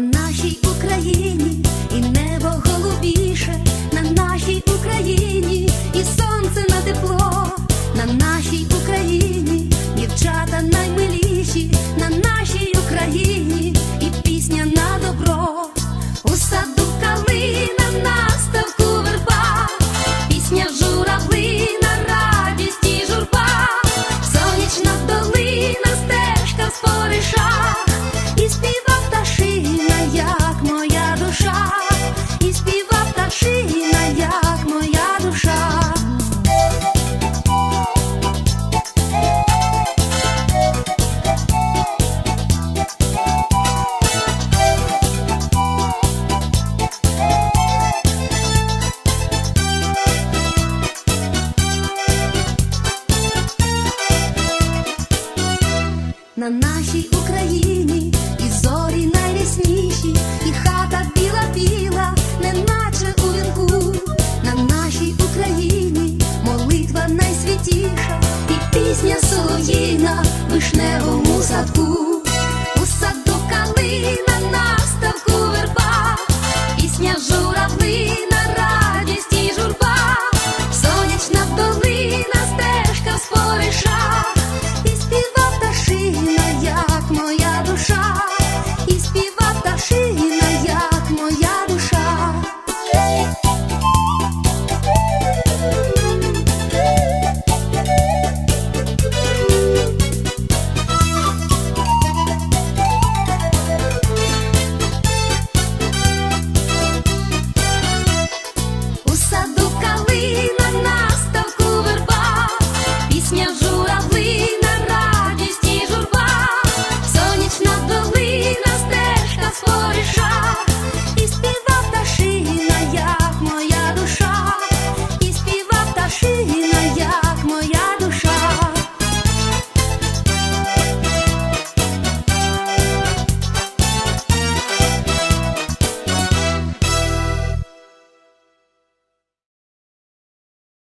на нашій на нашій Україні, і зорі найрясніші, і хата біла біла, неначе у вінку, на нашій Україні молитва найсвятіша, і пісня солоїна вишневому садку. Пісня